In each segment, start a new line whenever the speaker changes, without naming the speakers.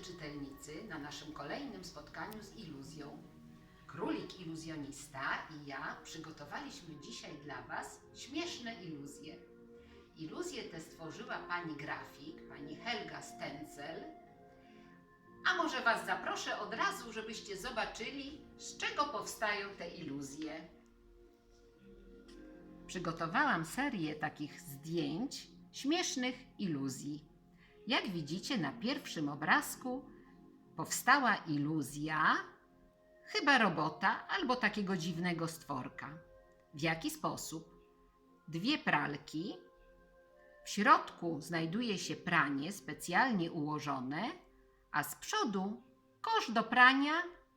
czytelnicy, na naszym kolejnym spotkaniu z iluzją. Królik iluzjonista i ja przygotowaliśmy dzisiaj dla Was śmieszne iluzje. Iluzje te stworzyła pani grafik, pani Helga Stencel. A może Was zaproszę od razu, żebyście zobaczyli, z czego powstają te iluzje. Przygotowałam serię takich zdjęć śmiesznych iluzji. Jak widzicie na pierwszym obrazku powstała iluzja chyba robota albo takiego dziwnego stworka. W jaki sposób? Dwie pralki. W środku znajduje się pranie specjalnie ułożone, a z przodu kosz do prania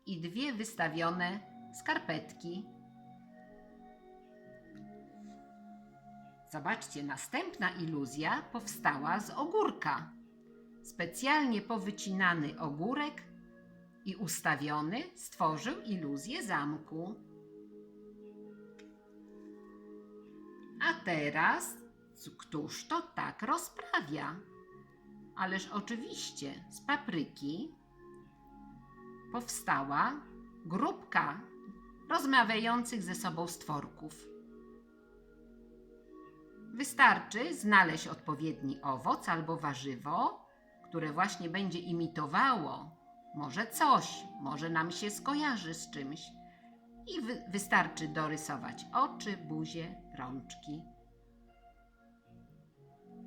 i dwie wystawione skarpetki. Zobaczcie, następna iluzja powstała z ogórka. Specjalnie powycinany ogórek i ustawiony stworzył iluzję zamku. A teraz, któż to tak rozprawia? Ależ oczywiście z papryki powstała grupka rozmawiających ze sobą stworków. Wystarczy znaleźć odpowiedni owoc albo warzywo, które właśnie będzie imitowało może coś, może nam się skojarzy z czymś. I wy- wystarczy dorysować oczy, buzię, rączki.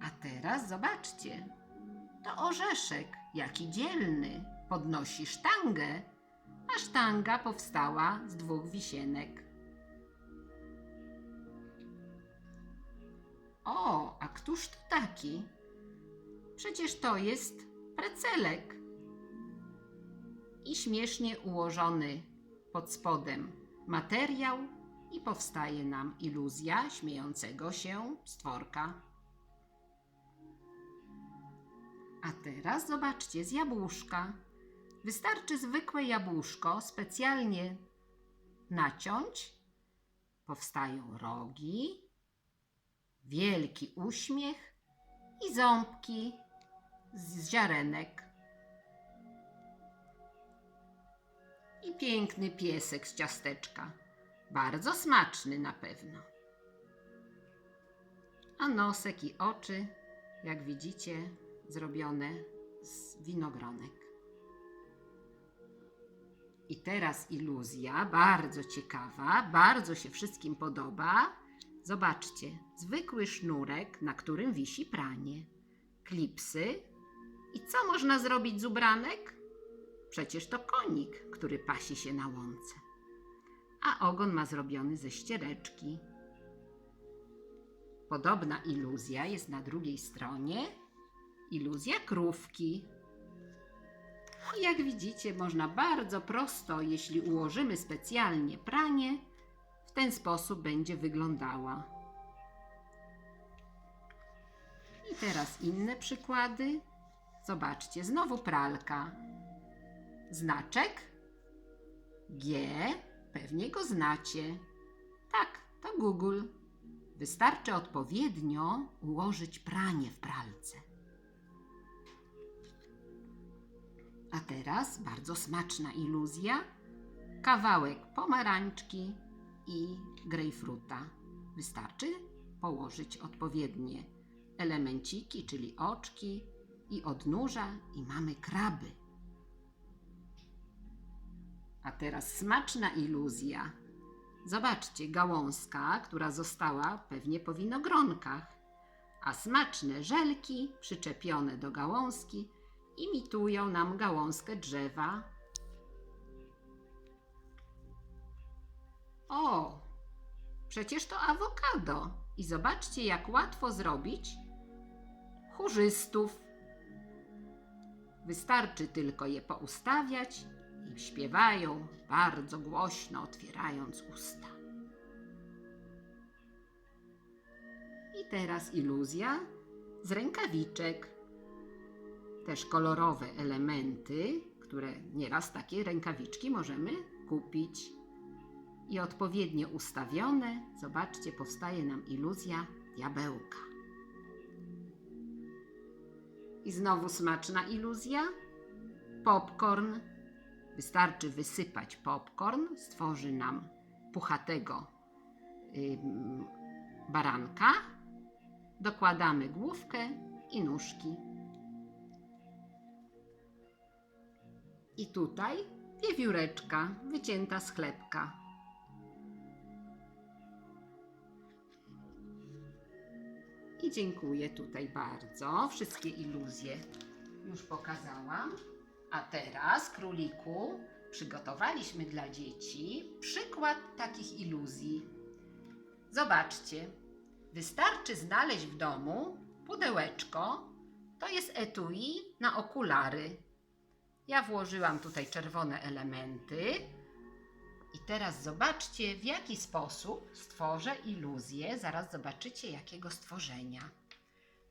A teraz zobaczcie, to orzeszek, jaki dzielny, podnosi sztangę, a sztanga powstała z dwóch wisienek. Któż to taki? Przecież to jest precelek. I śmiesznie ułożony pod spodem materiał i powstaje nam iluzja śmiejącego się stworka. A teraz zobaczcie z jabłuszka. Wystarczy zwykłe jabłuszko specjalnie naciąć. Powstają rogi, wielki uśmiech i ząbki z ziarenek. I piękny piesek z ciasteczka. Bardzo smaczny na pewno. A nosek i oczy, jak widzicie, zrobione z winogronek. I teraz iluzja, bardzo ciekawa, bardzo się wszystkim podoba. Zobaczcie, zwykły sznurek, na którym wisi pranie, klipsy. I co można zrobić z ubranek? Przecież to konik, który pasi się na łące. A ogon ma zrobiony ze ściereczki. Podobna iluzja jest na drugiej stronie. Iluzja krówki. I jak widzicie, można bardzo prosto, jeśli ułożymy specjalnie pranie, ten sposób będzie wyglądała. I teraz inne przykłady. Zobaczcie, znowu pralka. Znaczek G, pewnie go znacie. Tak, to Google. Wystarczy odpowiednio ułożyć pranie w pralce. A teraz bardzo smaczna iluzja. Kawałek pomarańczki i grejpfruta. Wystarczy położyć odpowiednie elemenciki, czyli oczki i odnóża i mamy kraby. A teraz smaczna iluzja. Zobaczcie, gałązka, która została pewnie po winogronkach, a smaczne żelki przyczepione do gałązki imitują nam gałązkę drzewa. O, przecież to awokado. I zobaczcie, jak łatwo zrobić chórzystów. Wystarczy tylko je poustawiać i śpiewają bardzo głośno, otwierając usta. I teraz iluzja z rękawiczek. Też kolorowe elementy, które nieraz takie rękawiczki możemy kupić. I odpowiednio ustawione, zobaczcie, powstaje nam iluzja diabełka. I znowu smaczna iluzja popcorn. Wystarczy wysypać popcorn, stworzy nam puchatego ym, baranka. Dokładamy główkę i nóżki. I tutaj wiewióreczka wycięta z chlebka. I dziękuję tutaj bardzo. Wszystkie iluzje już pokazałam. A teraz, króliku, przygotowaliśmy dla dzieci przykład takich iluzji. Zobaczcie, wystarczy znaleźć w domu pudełeczko. To jest etui na okulary. Ja włożyłam tutaj czerwone elementy. I teraz zobaczcie, w jaki sposób stworzę iluzję. Zaraz zobaczycie, jakiego stworzenia.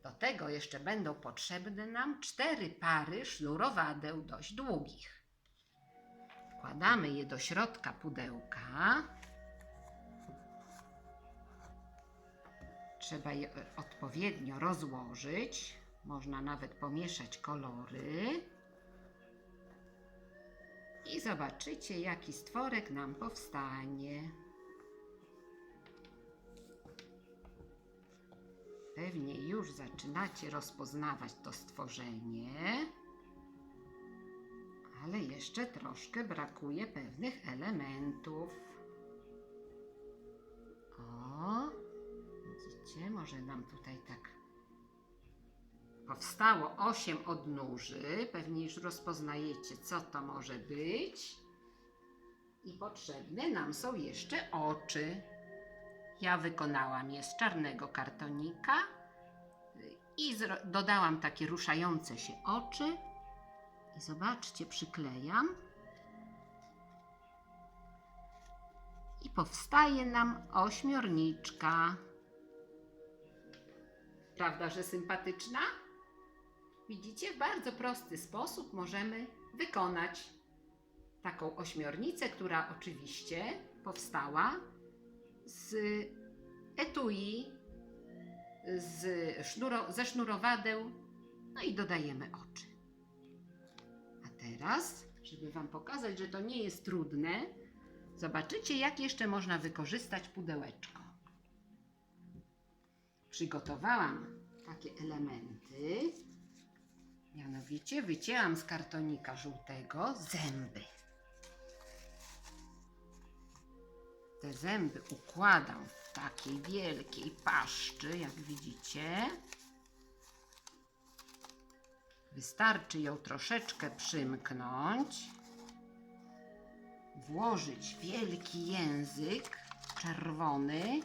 Do tego jeszcze będą potrzebne nam cztery pary sznurowadeł dość długich. Wkładamy je do środka pudełka. Trzeba je odpowiednio rozłożyć. Można nawet pomieszać kolory. I zobaczycie, jaki stworek nam powstanie. Pewnie już zaczynacie rozpoznawać to stworzenie, ale jeszcze troszkę brakuje pewnych elementów. O, widzicie, może nam tutaj tak powstało osiem odnóży. Pewnie już rozpoznajecie, co to może być. I potrzebne nam są jeszcze oczy. Ja wykonałam je z czarnego kartonika i dodałam takie ruszające się oczy. I zobaczcie, przyklejam. I powstaje nam ośmiorniczka. Prawda, że sympatyczna? Widzicie, w bardzo prosty sposób możemy wykonać taką ośmiornicę, która oczywiście powstała z etui, z sznuro, ze sznurowadeł, no i dodajemy oczy. A teraz, żeby Wam pokazać, że to nie jest trudne, zobaczycie, jak jeszcze można wykorzystać pudełeczko. Przygotowałam takie elementy. Mianowicie wycięłam z kartonika żółtego zęby. Te zęby układam w takiej wielkiej paszczy, jak widzicie. Wystarczy ją troszeczkę przymknąć, włożyć wielki język czerwony.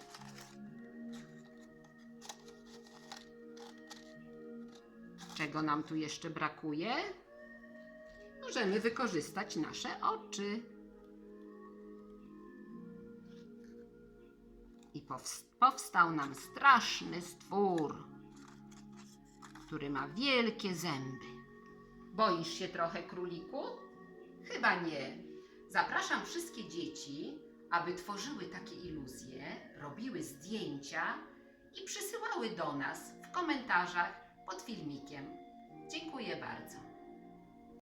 Czego nam tu jeszcze brakuje? Możemy wykorzystać nasze oczy. I powst- powstał nam straszny stwór, który ma wielkie zęby. Boisz się trochę, króliku? Chyba nie. Zapraszam wszystkie dzieci, aby tworzyły takie iluzje, robiły zdjęcia i przysyłały do nas w komentarzach pod filmikiem. Dziękuję bardzo.